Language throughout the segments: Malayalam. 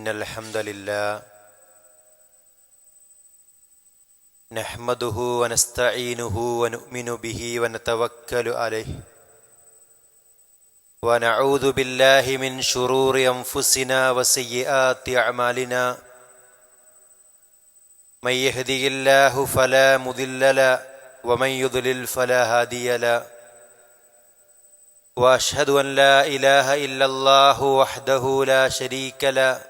إن الحمد لله نحمده ونستعينه ونؤمن به ونتوكل عليه ونعوذ بالله من شرور أنفسنا وسيئات أعمالنا من يهدي الله فلا مضل له ومن يضلل فلا هادي له وأشهد أن لا إله إلا الله وحده لا شريك له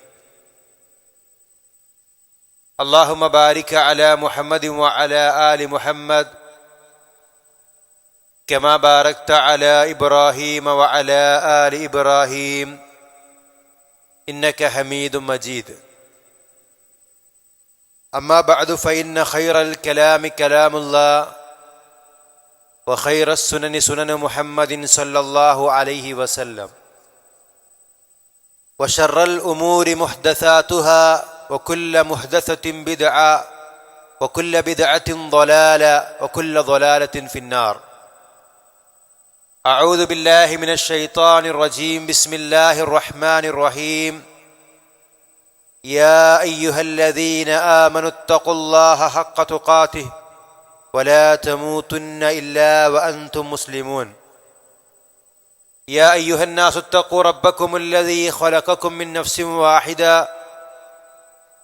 اللهم بارك على محمد وعلى آل محمد كما باركت على إبراهيم وعلى آل إبراهيم. إنك حميد مجيد. أما بعد فإن خير الكلام كلام الله وخير السنن سنن محمد صلى الله عليه وسلم وشر الأمور محدثاتها وكل محدثة بدعة وكل بدعة ضلالة وكل ضلالة في النار. أعوذ بالله من الشيطان الرجيم. بسم الله الرحمن الرحيم. يا أيها الذين آمنوا اتقوا الله حق تقاته ولا تموتن إلا وأنتم مسلمون. يا أيها الناس اتقوا ربكم الذي خلقكم من نفس واحدة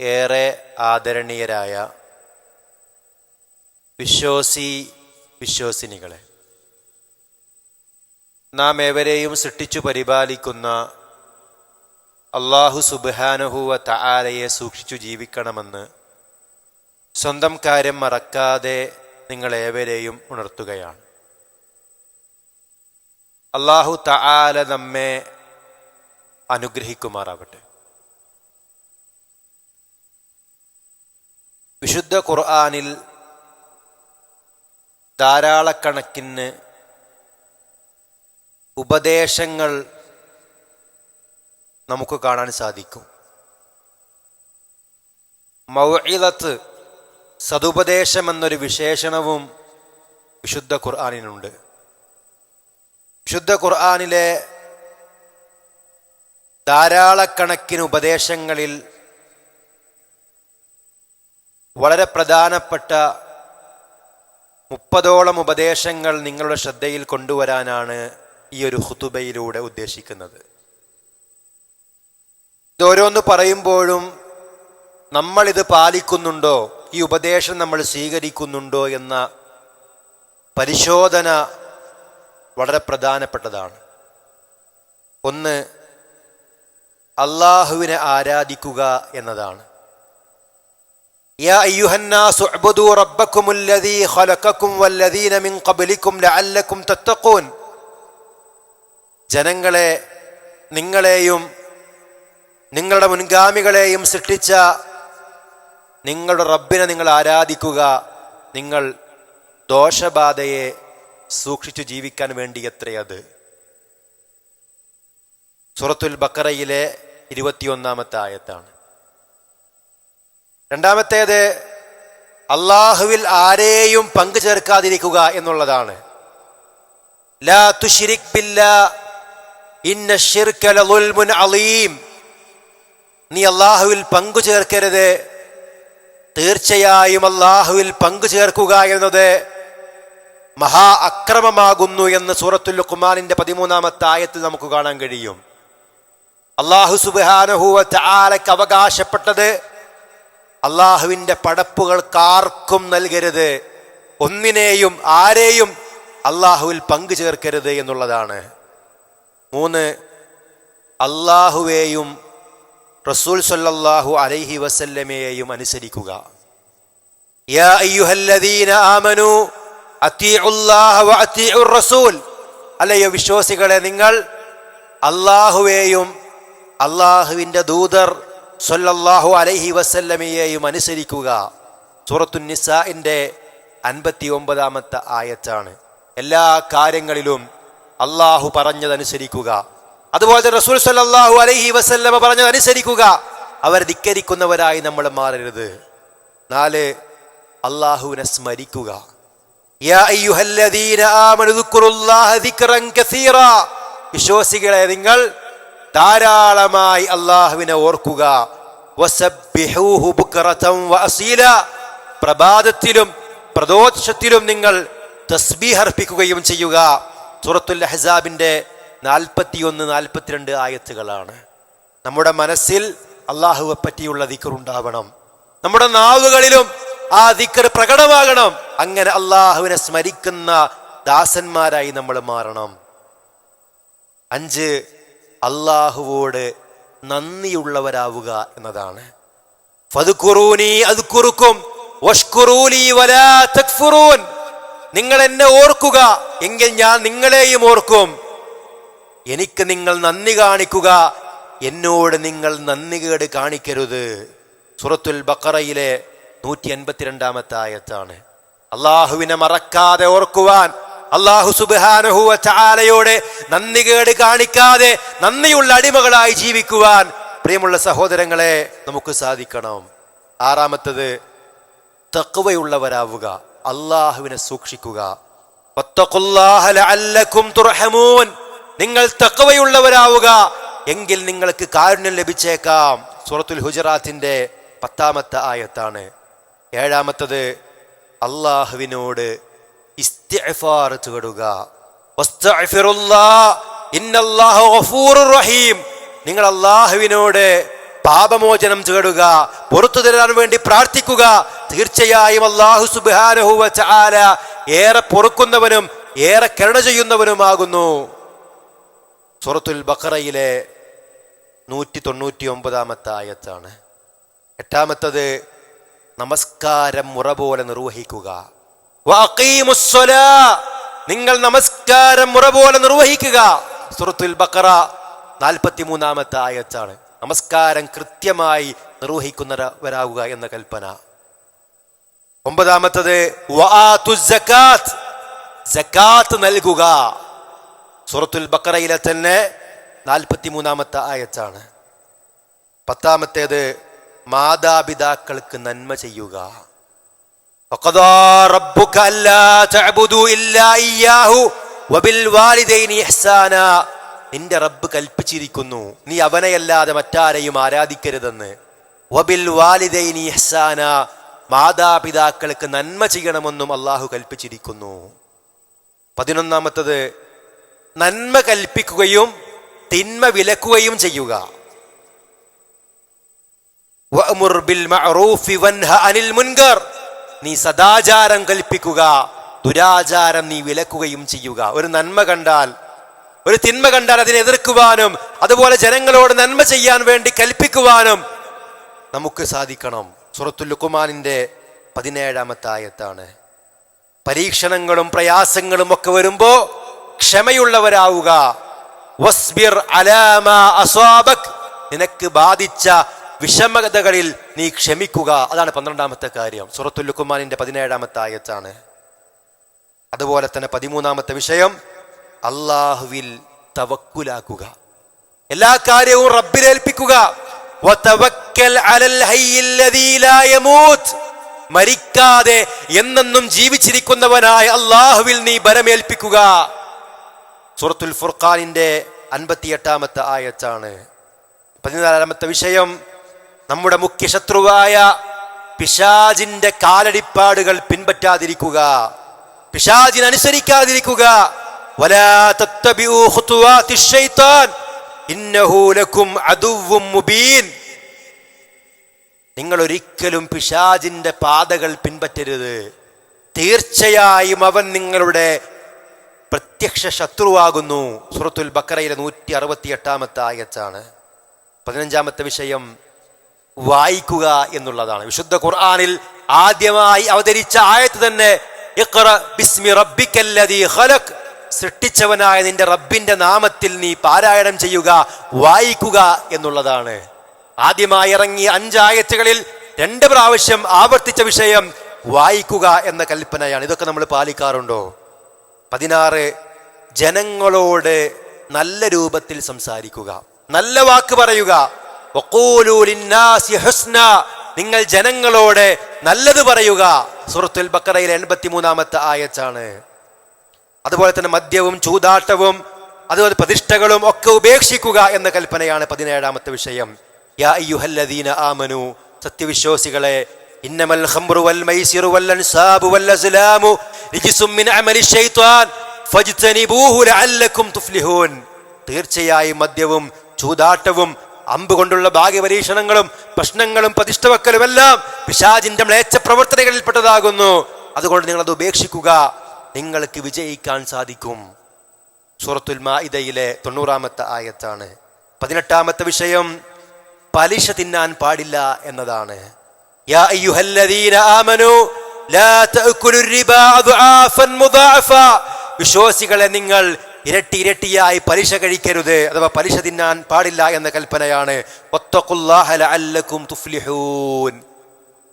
ഏറെ ആദരണീയരായ വിശ്വാസി വിശ്വാസിനികളെ. നാം ഏവരെയും സൃഷ്ടിച്ചു പരിപാലിക്കുന്ന അള്ളാഹു സുബാനുഹുവ തആലയെ സൂക്ഷിച്ചു ജീവിക്കണമെന്ന് സ്വന്തം കാര്യം മറക്കാതെ നിങ്ങളേവരെയും ഉണർത്തുകയാണ്. അള്ളാഹു തആല നമ്മെ അനുഗ്രഹിക്കുമാറാവട്ടെ. വിശുദ്ധ ഖുർആാനിൽ ധാരാളക്കണക്കിന് ഉപദേശങ്ങൾ നമുക്ക് കാണാൻ സാധിക്കും. മൗഇലത്ത് സതുപദേശം എന്നൊരു വിശേഷണവും വിശുദ്ധ ഖുർആാനിനുണ്ട്. വിശുദ്ധ ഖുർആാനിലെ ധാരാളക്കണക്കിന് ഉപദേശങ്ങളിൽ വളരെ പ്രധാനപ്പെട്ട മുപ്പതോളം ഉപദേശങ്ങൾ നിങ്ങളുടെ ശ്രദ്ധയിൽ കൊണ്ടുവരാനാണ് ഈ ഒരു ഹുതുബയിലൂടെ ഉദ്ദേശിക്കുന്നത്. ഇതോരോന്ന് പറയുമ്പോഴും നമ്മളിത് പാലിക്കുന്നുണ്ടോ? ഈ ഉപദേശം നമ്മൾ സ്വീകരിക്കുന്നുണ്ടോ എന്ന പരിശോധന വളരെ പ്രധാനപ്പെട്ടതാണ്. ഒന്ന് അള്ളാഹുവിനെ ആരാധിക്കുക എന്നതാണ്. يا أيها الناس اعبدوا ربكم الذي خلقكم والذين من قبلكم لعلكم تتقون ജനങ്ങളെ നിങ്ങളെയും നിങ്ങളുടെ മുൻഗാമികളെയും സൃഷ്ടിച്ച നിങ്ങളുടെ റബ്ബിനെ നിങ്ങൾ ആരാധിക്കുക നിങ്ങൾ ദോഷബാധയെ സൂക്ഷിച്ചു ജീവിക്കാൻ വേണ്ടി എത്രയത് സുറത്തുൽ ബക്കറയിലെ ഇരുപത്തിയൊന്നാമത്തെ ആയത്താണ് രണ്ടാമത്തേത് അള്ളാഹുവിൽ ആരെയും പങ്കു ചേർക്കാതിരിക്കുക എന്നുള്ളതാണ്. ലാ തുഷിരിക് ഇന്ന ലുൽമുൻ അലീം. നീ അള്ളാഹുവിൽ പങ്കു ചേർക്കരുത്. തീർച്ചയായും അള്ളാഹുവിൽ പങ്കു ചേർക്കുക എന്നത് മഹാ അക്രമമാകുന്നു എന്ന് സൂറത്തുൽ കുമാറിന്റെ പതിമൂന്നാമത്തെ ആയത്തിൽ നമുക്ക് കാണാൻ കഴിയും. അള്ളാഹു സുബാനഹുവ ചാലക്ക് അവകാശപ്പെട്ടത് അള്ളാഹുവിന്റെ പടപ്പുകൾക്കാർക്കും നൽകരുത്. ഒന്നിനെയും ആരെയും അള്ളാഹുവിൽ പങ്കു ചേർക്കരുത് എന്നുള്ളതാണ്. മൂന്ന് അള്ളാഹുവേയും റസൂൽ സല്ലാഹു അലൈഹി വസല്ലമയെയും അനുസരിക്കുക. അല്ലയോ വിശ്വാസികളെ നിങ്ങൾ അള്ളാഹുവേയും അള്ളാഹുവിന്റെ ദൂതർ സല്ലല്ലാഹു അലൈഹി വസല്ലമയെയും അനുസരിക്കുക. സൂറത്തു നിസാഇന്റെ അൻപത്തി ഒമ്പതാമത്തെ ആയത്താണ്. എല്ലാ കാര്യങ്ങളിലും അള്ളാഹു പറഞ്ഞതനുസരിക്കുക. അതുപോലെ തന്നെ റസൂൽ സല്ലാഹു അലൈഹി വസല്ലമ പറഞ്ഞതനുസരിക്കുക. അവർ ധിക്കരിക്കുന്നവരായി നമ്മൾ മാറരുത്. നാല് അള്ളാഹുവിനെ സ്മരിക്കുക. വിശ്വാസികളെ നിങ്ങൾ ധാരാളമായി അള്ളാഹുവിനെ ഓർക്കുക. പ്രഭാതത്തിലും പ്രദോഷത്തിലും നിങ്ങൾ തസ്ബീഹ് അർപ്പിക്കുകയും ചെയ്യുക. സൂറത്തുൽ അഹ്സാബിന്റെ നാൽപ്പത്തിയൊന്ന് നാൽപ്പത്തിരണ്ട് ആയത്തുകളാണ്. നമ്മുടെ മനസ്സിൽ അള്ളാഹുവെ പറ്റിയുള്ള ദിക്കർ ഉണ്ടാവണം നമ്മുടെ നാവുകളിലും ആ ദിക്കർ പ്രകടമാകണം. അങ്ങനെ അള്ളാഹുവിനെ സ്മരിക്കുന്ന ദാസന്മാരായി നമ്മൾ മാറണം. അഞ്ച് അള്ളാഹുവോട് നന്ദിയുള്ളവരാവുക എന്നതാണ്. നിങ്ങൾ എന്നെ ഓർക്കുക എങ്കിൽ ഞാൻ നിങ്ങളെയും ഓർക്കും. എനിക്ക് നിങ്ങൾ നന്ദി കാണിക്കുക എന്നോട് നിങ്ങൾ നന്ദികേട് കാണിക്കരുത്. സുറത്തുൽ ബക്കറയിലെ നൂറ്റി എൺപത്തിരണ്ടാമത്തെ ആയത്താണ്. അള്ളാഹുവിനെ മറക്കാതെ ഓർക്കുവാൻ അള്ളാഹു സുബാനഹുവ ചാലയോടെ നന്ദികേട് കാണിക്കാതെ നന്ദിയുള്ള അടിമകളായി ജീവിക്കുവാൻ പ്രിയമുള്ള സഹോദരങ്ങളെ നമുക്ക് സാധിക്കണം. ആറാമത്തത് തക്കവയുള്ളവരാവുക അള്ളാഹുവിനെ സൂക്ഷിക്കുക. നിങ്ങൾ തക്കവയുള്ളവരാവുക എങ്കിൽ നിങ്ങൾക്ക് കാരുണ്യം ലഭിച്ചേക്കാം. സൂറത്തുൽ ഹുജറാത്തിന്റെ പത്താമത്തെ ആയത്താണ്. ഏഴാമത്തത് അള്ളാഹുവിനോട് നിങ്ങൾ അള്ളാഹുവിനോട് പാപമോചനം തേടുക പുറത്തു തരാൻ വേണ്ടി പ്രാർത്ഥിക്കുക. തീർച്ചയായും അള്ളാഹു സുബാനഹുവ ചാല ഏറെ പൊറുക്കുന്നവനും ഏറെ കരുണ ചെയ്യുന്നവനുമാകുന്നു. സുറത്തുൽ ബക്കറയിലെ നൂറ്റി തൊണ്ണൂറ്റി ഒമ്പതാമത്തെ ആയത്താണ്. എട്ടാമത്തത് നമസ്കാരം മുറ പോലെ നിർവഹിക്കുക. നിങ്ങൾ നമസ്കാരം മുറ പോലെ നിർവഹിക്കുക. സൂറത്തുൽ ബക്കറ നാൽപ്പത്തി മൂന്നാമത്തെ ആയത്താണ്. നമസ്കാരം കൃത്യമായി നിർവഹിക്കുന്നവരാകുക എന്ന കൽപ്പന. ഒമ്പതാമത്തത് സക്കാത്ത് നൽകുക. സുറത്തുൽ ബക്കറയിലെ തന്നെ നാൽപ്പത്തി മൂന്നാമത്തെ ആയത്താണ്. പത്താമത്തേത് മാതാപിതാക്കൾക്ക് നന്മ ചെയ്യുക. നിന്റെ റബ്ബ് കൽപ്പിച്ചിരിക്കുന്നു. നീ അവനെയല്ലാതെ മറ്റാരെയും ആരാധിക്കരുതെന്ന്. വബിൽ വാലിദൈനി ഇഹ്സാന. മാതാപിതാക്കൾക്ക് നന്മ ചെയ്യണമെന്നും അള്ളാഹു കൽപ്പിച്ചിരിക്കുന്നു. പതിനൊന്നാമത്തത് നന്മ കൽപ്പിക്കുകയും തിന്മ വിലക്കുകയും ചെയ്യുക. വഅമുർ ബിൽ മഅറൂഫി വൻഹ അനിൽ മുൻകർ. നീ സദാചാരം കൽപ്പിക്കുക ദുരാചാരം നീ വിലക്കുകയും ചെയ്യുക. ഒരു നന്മ കണ്ടാൽ ഒരു തിന്മ കണ്ടാൽ അതിനെ എതിർക്കുവാനും അതുപോലെ ജനങ്ങളോട് നന്മ ചെയ്യാൻ വേണ്ടി കൽപ്പിക്കുവാനും നമുക്ക് സാധിക്കണം. സുറത്തുൽ ലുക്കുമാനിന്റെ പതിനേഴാമത്തെ ആയത്താണ്. പരീക്ഷണങ്ങളും പ്രയാസങ്ങളും ഒക്കെ വരുമ്പോ ക്ഷമയുള്ളവരാവുക. വസ്ബിർ നിനക്ക് ബാധിച്ച വിഷമതകളിൽ നീ ക്ഷമിക്കുക. അതാണ് പന്ത്രണ്ടാമത്തെ കാര്യം. സുറത്തുല്ലുക്കുമാനിന്റെ പതിനേഴാമത്തെ ആയത്താണ്. അതുപോലെ തന്നെ പതിമൂന്നാമത്തെ വിഷയം അള്ളാഹുവിൽ തവക്കുലാക്കുക. എല്ലാ കാര്യവും റബ്ബിലേൽപ്പിക്കുക. മരിക്കാതെ എന്നെന്നും ജീവിച്ചിരിക്കുന്നവനായ അള്ളാഹുവിൽ നീ ബലമേൽപ്പിക്കുക. സൂറത്തുൽ ഫുർഖാനിന്റെ അൻപത്തിയെട്ടാമത്തെ ആയത്താണ്. പതിനാലാമത്തെ വിഷയം നമ്മുടെ മുഖ്യ ശത്രുവായ പിശാജിന്റെ കാലടിപ്പാടുകൾ പിൻപറ്റാതിരിക്കുക. പിശാജിനനുസരിക്കാതിരിക്കുക നിങ്ങൾ ഒരിക്കലും പിശാജിന്റെ പാതകൾ പിൻപറ്റരുത്. തീർച്ചയായും അവൻ നിങ്ങളുടെ പ്രത്യക്ഷ ശത്രുവാകുന്നു. സുറത്തുൽ ബക്കറയിലെ നൂറ്റി അറുപത്തി എട്ടാമത്തെ ആയത്താണ്. പതിനഞ്ചാമത്തെ വിഷയം വായിക്കുക എന്നുള്ളതാണ്. വിശുദ്ധ ഖുർആാനിൽ ആദ്യമായി അവതരിച്ച ആയത്ത് തന്നെ സൃഷ്ടിച്ചവനായ നിന്റെ റബ്ബിന്റെ നാമത്തിൽ നീ പാരായണം ചെയ്യുക വായിക്കുക എന്നുള്ളതാണ്. ആദ്യമായി ഇറങ്ങിയ അഞ്ചായത്തുകളിൽ രണ്ട് പ്രാവശ്യം ആവർത്തിച്ച വിഷയം വായിക്കുക എന്ന കൽപ്പനയാണ്. ഇതൊക്കെ നമ്മൾ പാലിക്കാറുണ്ടോ? പതിനാറ് ജനങ്ങളോട് നല്ല രൂപത്തിൽ സംസാരിക്കുക. നല്ല വാക്ക് പറയുക. നിങ്ങൾ ജനങ്ങളോട് നല്ലത് പറയുക. സുഹൃത്തുൽ ബക്കറയിലെ എൺപത്തി മൂന്നാമത്തെ ആയച്ചാണ് അതുപോലെ തന്നെ മദ്യവും ചൂതാട്ടവും അതുപോലെ പ്രതിഷ്ഠകളും ഒക്കെ ഉപേക്ഷിക്കുക എന്ന കൽപ്പനയാണ് പതിനേഴാമത്തെ വിഷയം. യാ അയ്യുഹല്ലദീന ആമനു. സത്യവിശ്വാസികളെ ഇന്നമൽ ഖംറു വൽ മൈസിറു വൽ അൻസാബു വൽ അസ്ലാമു റിജ്സും മിൻ അമലി ശൈത്വാൻ ഫജ്തനിബൂഹു ലഅല്ലകും തുഫ്ലിഹൂൻ. തീർച്ചയായും മദ്യവും ചൂതാട്ടവും അമ്പ് കൊണ്ടുള്ള ഭാഗ്യപരീക്ഷണങ്ങളും പ്രശ്നങ്ങളും പ്രതിഷ്ഠവക്കലും എല്ലാം പിശാജിന്റെ മ്ലേച്ഛ പ്രവർത്തനങ്ങളിൽപ്പെട്ടതാകുന്നു അതുകൊണ്ട് നിങ്ങൾ അത് ഉപേക്ഷിക്കുക നിങ്ങൾക്ക് വിജയിക്കാൻ സാധിക്കും സൂറത്തുൽ മാഇദയിലെ തൊണ്ണൂറാമത്തെ ആയത്താണ് പതിനെട്ടാമത്തെ വിഷയം പലിശ തിന്നാൻ പാടില്ല എന്നതാണ് യാ അയ്യുഹല്ലദീന ആമനു ലാ തഅകുലു الربا അദ്ആഫൻ മുദാഅഫ വിശ്വാസികളെ നിങ്ങൾ ഇരട്ടി ഇരട്ടിയായി പലിശ കഴിക്കരുത് അഥവാ പലിശ തിന്നാൻ പാടില്ല എന്ന കൽപ്പനയാണ്.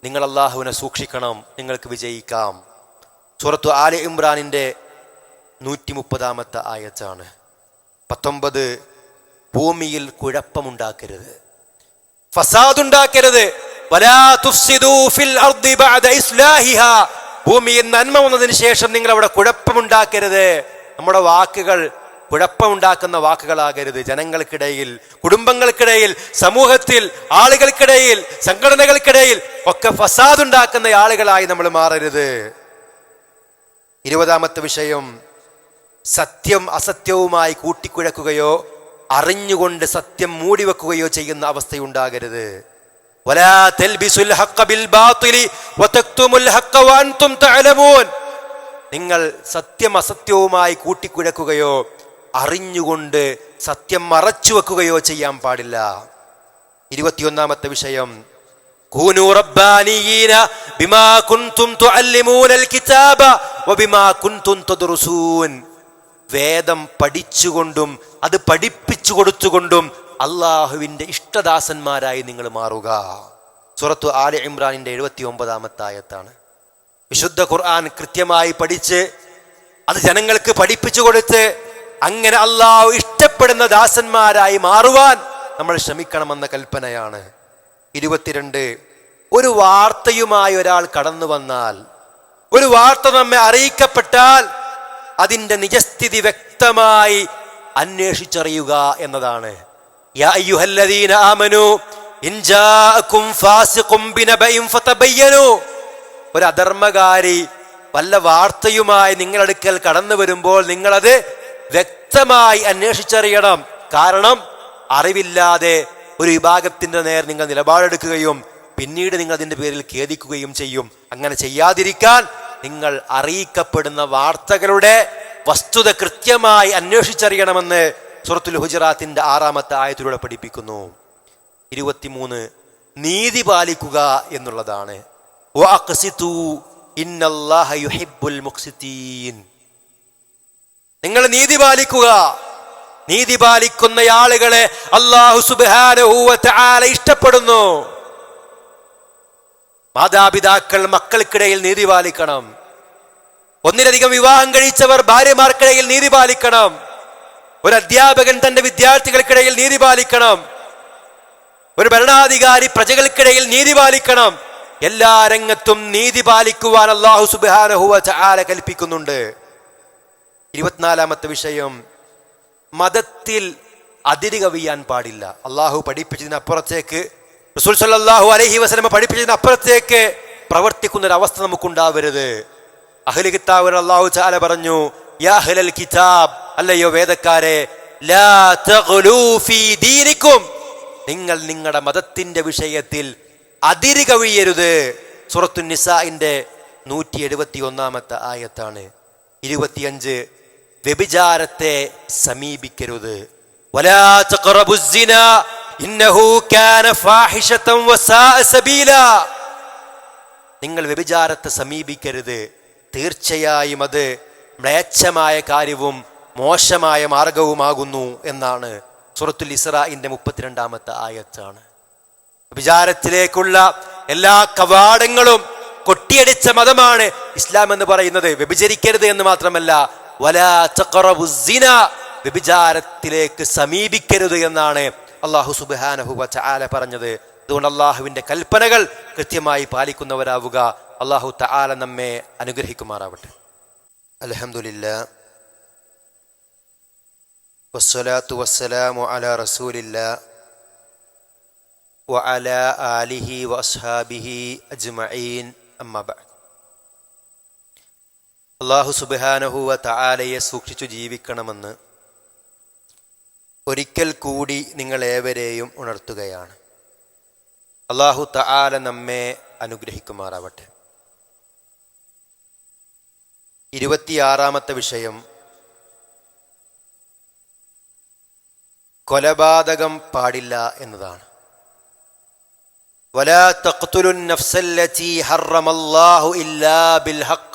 നിങ്ങൾ അള്ളാഹുവിനെ സൂക്ഷിക്കണം നിങ്ങൾക്ക് വിജയിക്കാം. സൂറത്തു ആലി ഇമ്രാനിന്റെ നൂറ്റി മുപ്പതാമത്തെ ആയത്താണ്. പത്തൊമ്പത് ഭൂമിയിൽ കുഴപ്പമുണ്ടാക്കരുത്. ഫസാദുണ്ടാക്കരുത്. ഭൂമിയിൽ നന്മ വന്നതിന് ശേഷം നിങ്ങൾ അവിടെ കുഴപ്പമുണ്ടാക്കരുത്. നമ്മുടെ വാക്കുകൾ കുഴപ്പമുണ്ടാക്കുന്ന വാക്കുകളാകരുത്. ജനങ്ങൾക്കിടയിൽ കുടുംബങ്ങൾക്കിടയിൽ സമൂഹത്തിൽ ആളുകൾക്കിടയിൽ സംഘടനകൾക്കിടയിൽ ഒക്കെ ഫസാദ് ഉണ്ടാക്കുന്ന ആളുകളായി നമ്മൾ മാറരുത്. ഇരുപതാമത്തെ വിഷയം സത്യം അസത്യവുമായി കൂട്ടിക്കുഴക്കുകയോ അറിഞ്ഞുകൊണ്ട് സത്യം മൂടിവെക്കുകയോ ചെയ്യുന്ന അവസ്ഥയുണ്ടാകരുത്. നിങ്ങൾ സത്യം അസത്യവുമായി കൂട്ടിക്കുഴക്കുകയോ അറിഞ്ഞുകൊണ്ട് സത്യം മറച്ചു വെക്കുകയോ ചെയ്യാൻ പാടില്ല. ഇരുപത്തിയൊന്നാമത്തെ വിഷയം ബിമാ കുൻതും കിതാബ വബിമാ കുൻതും വേദം പഠിച്ചുകൊണ്ടും അത് പഠിപ്പിച്ചു കൊടുത്തുകൊണ്ടും അള്ളാഹുവിന്റെ ഇഷ്ടദാസന്മാരായി നിങ്ങൾ മാറുക. സുറത്തു ആല ഇമ്രാനിന്റെ എഴുപത്തി ഒമ്പതാമത്തായത്താണ് വിശുദ്ധ ഖുർആൻ കൃത്യമായി പഠിച്ച് അത് ജനങ്ങൾക്ക് പഠിപ്പിച്ചു കൊടുത്ത് അങ്ങനെ അള്ളാഹു ഇഷ്ടപ്പെടുന്ന ദാസന്മാരായി മാറുവാൻ നമ്മൾ ശ്രമിക്കണമെന്ന കൽപ്പനയാണ്. ഇരുപത്തിരണ്ട് ഒരു വാർത്തയുമായി ഒരാൾ കടന്നു വന്നാൽ ഒരു വാർത്ത നമ്മെ അറിയിക്കപ്പെട്ടാൽ അതിന്റെ നിജസ്ഥിതി വ്യക്തമായി അന്വേഷിച്ചറിയുക എന്നതാണ്. ഒരു വല്ല വാർത്തയുമായി നിങ്ങളടുക്കൽ കടന്നു വരുമ്പോൾ നിങ്ങളത് വ്യക്തമായി അന്വേഷിച്ചറിയണം. കാരണം അറിവില്ലാതെ ഒരു വിഭാഗത്തിന്റെ നേർ നിങ്ങൾ നിലപാടെടുക്കുകയും പിന്നീട് നിങ്ങൾ അതിന്റെ പേരിൽ ഖേദിക്കുകയും ചെയ്യും. അങ്ങനെ ചെയ്യാതിരിക്കാൻ നിങ്ങൾ അറിയിക്കപ്പെടുന്ന വാർത്തകളുടെ വസ്തുത കൃത്യമായി അന്വേഷിച്ചറിയണമെന്ന് സുറത്തുൽ ഹുജറാത്തിന്റെ ആറാമത്തെ ആയത്തിലൂടെ പഠിപ്പിക്കുന്നു. ഇരുപത്തിമൂന്ന് നീതി പാലിക്കുക എന്നുള്ളതാണ്. നിങ്ങൾ നീതി പാലിക്കുക. നീതി പാലിക്കുന്ന ആളുകളെ അള്ളാഹു സുബ്ഹാനഹു വ ഇഷ്ടപ്പെടുന്നു. മാതാപിതാക്കൾ മക്കൾക്കിടയിൽ നീതി പാലിക്കണം. ഒന്നിലധികം വിവാഹം കഴിച്ചവർ ഭാര്യമാർക്കിടയിൽ നീതി പാലിക്കണം. ഒരു അധ്യാപകൻ തന്റെ വിദ്യാർത്ഥികൾക്കിടയിൽ നീതി പാലിക്കണം. ഒരു ഭരണാധികാരി പ്രജകൾക്കിടയിൽ നീതി പാലിക്കണം. എല്ലാ രംഗത്തും നീതി പാലിക്കുവാൻ അള്ളാഹു സുബാനഹുവ ചാല കൽപ്പിക്കുന്നുണ്ട്. ഇരുപത്തിനാലാമത്തെ വിഷയം മതത്തിൽ അതിര് കവിയാൻ പാടില്ല. അള്ളാഹു പഠിപ്പിച്ചതിനപ്പുറത്തേക്ക് റസൂൽ അലഹി വസ്ലമ പഠിപ്പിച്ചതിന് അപ്പുറത്തേക്ക് പ്രവർത്തിക്കുന്ന ഒരു അവസ്ഥ നമുക്കുണ്ടാവരുത്. അഹ്ലി കിതാബ് അള്ളാഹു ചാല പറഞ്ഞു യാ അഹ്ലൽ കിതാബ് അല്ലയോ വേദക്കാരെ നിങ്ങൾ നിങ്ങളുടെ മതത്തിന്റെ വിഷയത്തിൽ അതിര് കവിയരുത്. സുറത്തു നിസാഇന്റെ നൂറ്റി എഴുപത്തി ഒന്നാമത്തെ ആയത്താണ്. ഇരുപത്തിയഞ്ച് വ്യഭിചാരത്തെ സമീപിക്കരുത്. വലാ നിങ്ങൾ വ്യഭിചാരത്തെ സമീപിക്കരുത്. തീർച്ചയായും അത് മ്ലേച്ഛമായ കാര്യവും മോശമായ മാർഗവുമാകുന്നു എന്നാണ് സുറത്തുൽ ഇസ്രാഇന്റെ മുപ്പത്തിരണ്ടാമത്തെ ആയത്താണ്. വ്യഭിചാരത്തിലേക്കുള്ള എല്ലാ കവാടങ്ങളും കൊട്ടിയടിച്ച മതമാണ് ഇസ്ലാം എന്ന് പറയുന്നത്. വ്യഭിചരിക്കരുത് എന്ന് മാത്രമല്ല വലാ വ്യഭിചാരത്തിലേക്ക് സമീപിക്കരുത് എന്നാണ് അള്ളാഹു സുബ്ഹാനഹു വതആല പറഞ്ഞത് അതുകൊണ്ട് അള്ളാഹുവിന്റെ കൽപ്പനകൾ കൃത്യമായി പാലിക്കുന്നവരാവുക അള്ളാഹു തആല നമ്മെ അനുഗ്രഹിക്കുമാറാവട്ടെ അൽഹംദുലില്ലാ വസ്സലാത്തു വസ്സലാമു അലാ റസൂലില്ലാ وعلى آله وأصحابه أجمعين أما بعد അള്ളാഹു സുബാനഹുവ തആലയെ സൂക്ഷിച്ചു ജീവിക്കണമെന്ന് ഒരിക്കൽ കൂടി നിങ്ങളേവരെയും ഉണർത്തുകയാണ് അള്ളാഹു തആല നമ്മെ അനുഗ്രഹിക്കുമാറാവട്ടെ ഇരുപത്തിയാറാമത്തെ വിഷയം കൊലപാതകം പാടില്ല എന്നതാണ് ولا تقتلوا النفس التي حرم الله إلا بالحق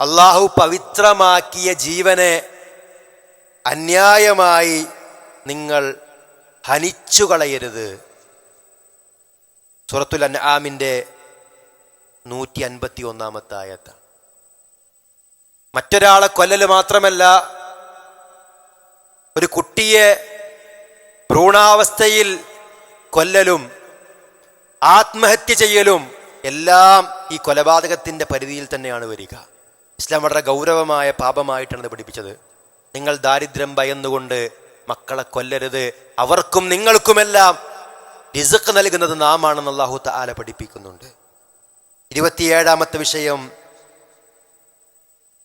അള്ളാഹു പവിത്രമാക്കിയ ജീവനെ അന്യായമായി നിങ്ങൾ ഹനിച്ചു കളയരുത് സുറത്തുൽ അൻആമിന്റെ നൂറ്റി അൻപത്തി ഒന്നാമത്തെ മറ്റൊരാളെ കൊല്ലല് മാത്രമല്ല ഒരു കുട്ടിയെ ഭ്രൂണാവസ്ഥയിൽ കൊല്ലലും ആത്മഹത്യ ചെയ്യലും എല്ലാം ഈ കൊലപാതകത്തിന്റെ പരിധിയിൽ തന്നെയാണ് വരിക. ഇസ്ലാം വളരെ ഗൗരവമായ പാപമായിട്ടാണ് ഇത് പഠിപ്പിച്ചത്. നിങ്ങൾ ദാരിദ്ര്യം ഭയന്നുകൊണ്ട് മക്കളെ കൊല്ലരുത്. അവർക്കും നിങ്ങൾക്കുമെല്ലാം റിസക്ക് നൽകുന്നത് നാം ആണെന്ന് അള്ളാഹു താല പഠിപ്പിക്കുന്നുണ്ട്. ഇരുപത്തിയേഴാമത്തെ വിഷയം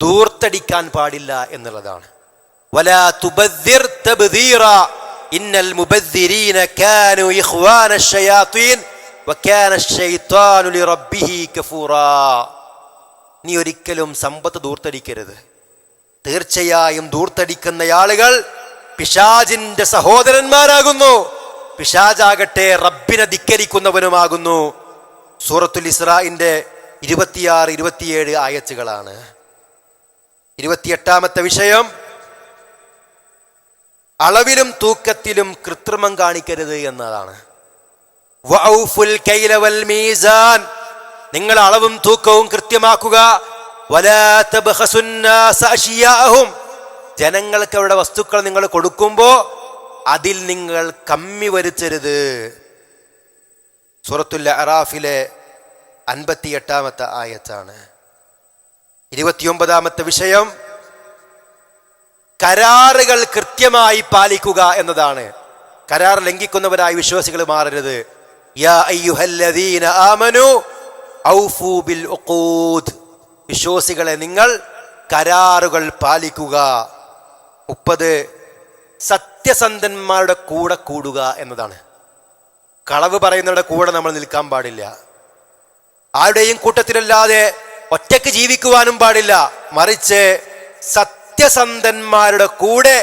ദൂർത്തടിക്കാൻ പാടില്ല എന്നുള്ളതാണ്. ഇന്നൽ കാനു നീ ഒരിക്കലും സമ്പത്ത് ദൂർത്തടിക്കരുത് തീർച്ചയായും ദൂർത്തടിക്കുന്ന ആളുകൾ പിശാജിന്റെ സഹോദരന്മാരാകുന്നു. പിശാജാകട്ടെ റബ്ബിനെ ധിക്കരിക്കുന്നവനുമാകുന്നു. സൂറത്തുൽ ഇസ്രാഇന്റെ ഇരുപത്തിയാറ് ഇരുപത്തിയേഴ് ആയച്ചുകളാണ് ഇരുപത്തിയെട്ടാമത്തെ വിഷയം അളവിലും തൂക്കത്തിലും കൃത്രിമം കാണിക്കരുത് എന്നതാണ്. നിങ്ങൾ അളവും തൂക്കവും കൃത്യമാക്കുക. ജനങ്ങൾക്ക് അവരുടെ വസ്തുക്കൾ നിങ്ങൾ കൊടുക്കുമ്പോൾ അതിൽ നിങ്ങൾ കമ്മി വരുത്തരുത്. സൂറത്തുൽ അറാഫിലെ അൻപത്തിയെട്ടാമത്തെ ആയത്താണ്. ഇരുപത്തിയൊമ്പതാമത്തെ വിഷയം കരാറുകൾ കൃത്യമായി പാലിക്കുക എന്നതാണ്. കരാർ ലംഘിക്കുന്നവരായി വിശ്വാസികൾ മാറരുത്. യാ അയ്യുഹല്ലദീന ആമനു ഔഫൂ ബിൽ ഉഖൂദ്. വിശ്വാസികളെ നിങ്ങൾ കരാറുകൾ പാലിക്കുക. മുപ്പത് സത്യസന്ധന്മാരുടെ കൂടെ കൂടുക എന്നതാണ്. കളവ് പറയുന്നവരുടെ കൂടെ നമ്മൾ നിൽക്കാൻ പാടില്ല. ആരുടെയും കൂട്ടത്തിലല്ലാതെ ഒറ്റയ്ക്ക് ജീവിക്കുവാനും പാടില്ല. മറിച്ച് സത്യസന്ധന്മാരുടെ കൂടെ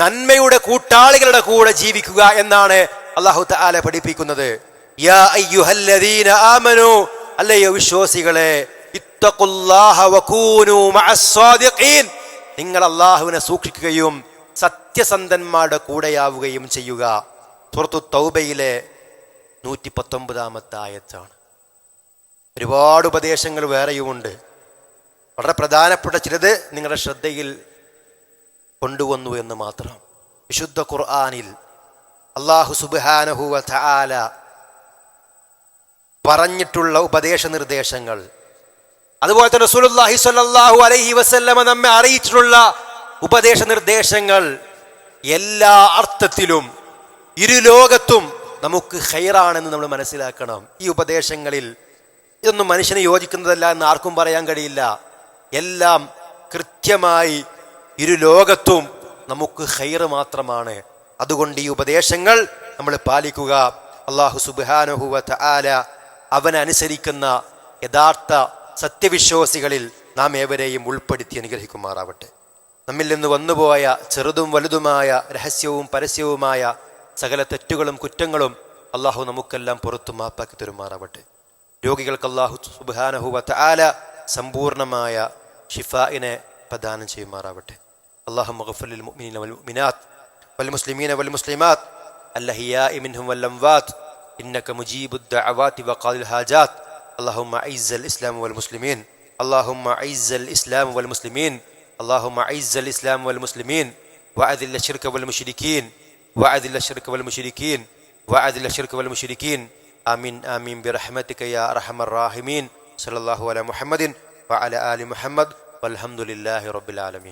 നന്മയുടെ കൂട്ടാളികളുടെ കൂടെ ജീവിക്കുക എന്നാണ് അള്ളാഹു തആല പഠിപ്പിക്കുന്നത്. യാ അയ്യുഹല്ലദീന ആമനു അല്ലയോ വിശ്വാസികളെ നിങ്ങൾ അള്ളാഹുവിനെ സൂക്ഷിക്കുകയും സത്യസന്ധന്മാരുടെ കൂടെയാവുകയും ചെയ്യുക. സുഹൃത്തു തൗബയിലെ നൂറ്റി പത്തൊമ്പതാമത്തെ ആയത്താണ്. ഒരുപാട് ഉപദേശങ്ങൾ വേറെയുമുണ്ട്. വളരെ പ്രധാനപ്പെട്ട ചിലത് നിങ്ങളുടെ ശ്രദ്ധയിൽ കൊണ്ടുവന്നു എന്ന് മാത്രം. വിശുദ്ധ ഖുർആാനിൽ അള്ളാഹു സുബാനഹുവ തആല പറഞ്ഞിട്ടുള്ള ഉപദേശ നിർദ്ദേശങ്ങൾ അതുപോലെ തന്നെ സുലല്ലാഹി സ്വല്ലല്ലാഹു അലൈഹി വസല്ലമ നമ്മെ അറിയിച്ചിട്ടുള്ള ഉപദേശ നിർദ്ദേശങ്ങൾ എല്ലാ അർത്ഥത്തിലും ഇരുലോകത്തും നമുക്ക് ഹൈറാണെന്ന് നമ്മൾ മനസ്സിലാക്കണം. ഈ ഉപദേശങ്ങളിൽ ഇതൊന്നും മനുഷ്യന് യോജിക്കുന്നതല്ല എന്ന് ആർക്കും പറയാൻ കഴിയില്ല. എല്ലാം കൃത്യമായി ഇരു ലോകത്തും നമുക്ക് ഹൈറ് മാത്രമാണ്. അതുകൊണ്ട് ഈ ഉപദേശങ്ങൾ നമ്മൾ പാലിക്കുക. അള്ളാഹു സുബാനുഹുവ ആല അവനനുസരിക്കുന്ന യഥാർത്ഥ സത്യവിശ്വാസികളിൽ നാം ഏവരെയും ഉൾപ്പെടുത്തി അനുഗ്രഹിക്കുമാറാവട്ടെ. നമ്മിൽ നിന്ന് വന്നുപോയ ചെറുതും വലുതുമായ രഹസ്യവും പരസ്യവുമായ സകല തെറ്റുകളും കുറ്റങ്ങളും അള്ളാഹു നമുക്കെല്ലാം പുറത്തു മാപ്പാക്കി തരുമാറാവട്ടെ. രോഗികൾക്ക് അള്ളാഹു സുബാനഹുവത്ത് ആല സമ്പൂർണമായ ഷിഫായിനെ പ്രദാനം ചെയ്യുമാറാവട്ടെ. അള്ളാഹു മുഹഫലിൽ മുഅ്മിനീന വൽ വൽ മുസ്ലിമീന വൽ മുസ്ലിമാത്ത് അല്ലഹിയാ വല്ലം വൽ ഇന്നക്ക ഇന്നക മുജീബുദ്ദഅവാത്തി വക്കാദുൽ ഹാജാത്ത് اللهم أعز الإسلام والمسلمين. اللهم أعز الإسلام والمسلمين. اللهم أعز الإسلام والمسلمين. وأذل الشرك والمشركين. وأذل الشرك والمشركين. وأذل الشرك والمشركين. آمين آمين برحمتك يا أرحم الراحمين. صلى الله على محمد وعلى آل محمد والحمد لله رب العالمين.